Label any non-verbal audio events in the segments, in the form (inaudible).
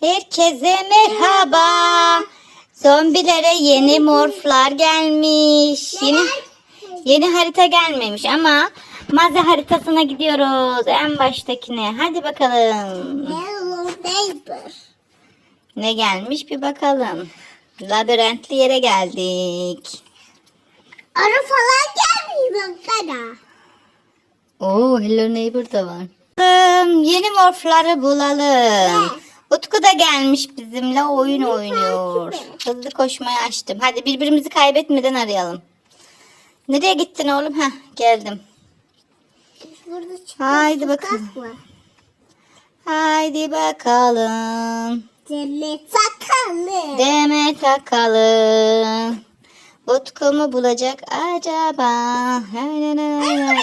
Herkese merhaba. Zombilere yeni morflar gelmiş. Yeni yeni harita gelmemiş ama Maze haritasına gidiyoruz. En baştakine. Hadi bakalım. Ne gelmiş bir bakalım. Labirentli yere geldik. Arı falan gelmiyor baksana. Oo, Hello Neighbor da var. Yeni morfları bulalım. Utku da gelmiş bizimle oyun oynuyor. Hızlı koşmayı açtım. Hadi birbirimizi kaybetmeden arayalım. Nereye gittin oğlum? Heh, geldim. Haydi bakalım. Haydi bakalım. Cennet sakalı. Deme takalım. Utku mu bulacak acaba? Merdiven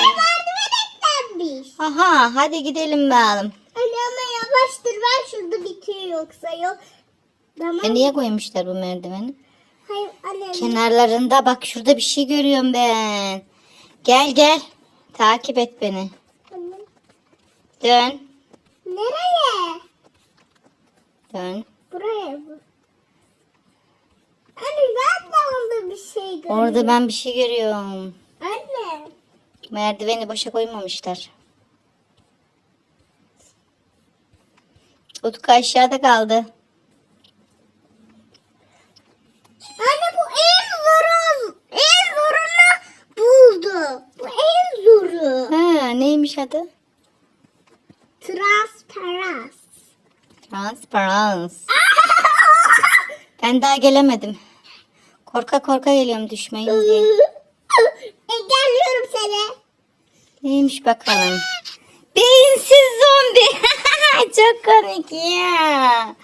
eklenmiş. Aha hadi gidelim bakalım. Anne ama yavaştır ben şurada bitiyor yoksa yok. Tamam. E niye koymuşlar bu merdiveni? Hayır anne. Kenarlarında bak şurada bir şey görüyorum ben. Gel gel. Takip et beni. Anne. Dön. Nereye? Dön. Buraya mı? Anne ben de orada bir şey görüyorum. Orada ben bir şey görüyorum. Anne. Merdiveni boşa koymamışlar. Utku aşağıda kaldı. Anne bu en zoru. En zorunu buldu. Bu en zoru. Ha, neymiş adı? Transparans. Transparans. (laughs) Ben daha gelemedim. Korka korka geliyorum düşmeyin diye. Engelliyorum seni. Neymiş bakalım. Beyinsiz zombi. (laughs) Çok komik ya.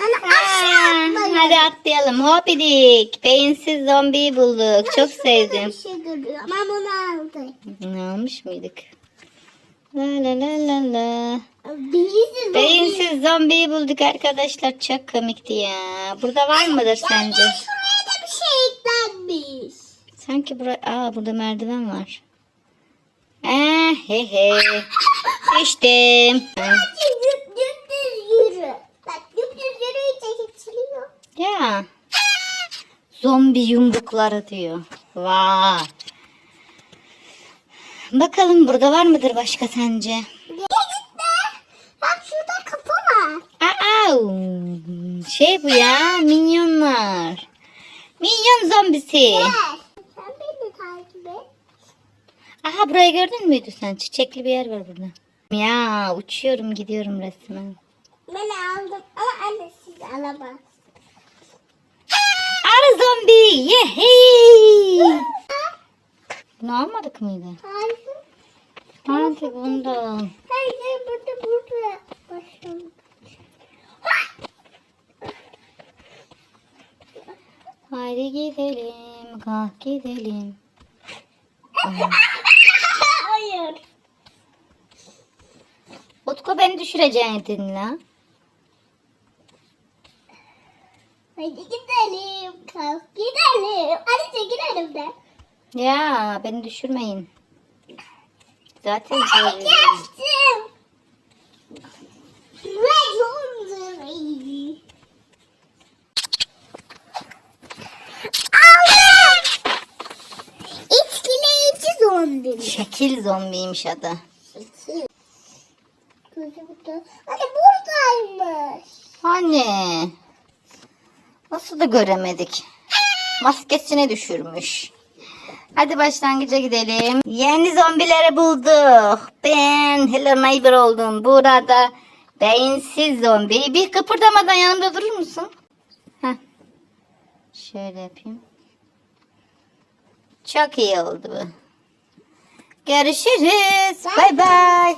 Anne aşağı atlayın. hadi atlayalım. Hopidik. Beyinsiz zombiyi bulduk. Çok Şurada da sevdim. Bir şey görüyorum ama bunu aldı. Ne almış mıydık? La la la la la. Beyinsiz Beyinsiz zombiyi bulduk arkadaşlar. Çok komikti ya. Burada var mıdır sence? Ya şuraya da bir şey eklenmiş. Sanki bura... Aa burada merdiven var. Eh he he. Geçtim. Ya. Zombi yumrukları diyor. Vay. Bakalım burada var mıdır başka sence? Bak şurada kapı var. Aa, şey bu ya minyonlar. Minyon zombisi. Gel. Sen beni takip et. Aha burayı gördün müydü sen? Çiçekli bir yer var burada. Ya uçuyorum gidiyorum resmen. Ben aldım ama anne siz alamaz. Arı zombi. Yehey. Bunu almadık mıydı? Hayır. Hadi bundan. Hayır burada burada. Başım. Haydi gidelim. Kalk gidelim. Hayır. (laughs) Utku beni düşürecektin la. Hadi gidelim. Kalk gidelim. Hadi çekil önümden. Ya beni düşürmeyin. Zaten Ay. Geçtim. Zombi. Şekil zombiymiş adı. Gözü Hani buradaymış. Anne. Nasıl da göremedik. Maskesini düşürmüş. Hadi başlangıca gidelim. Yeni zombileri bulduk. Ben Hello Neighbor oldum. Burada beyinsiz zombi. Bir kıpırdamadan yanımda durur musun? Heh. Şöyle yapayım. Çok iyi oldu bu. Görüşürüz. Bay bay.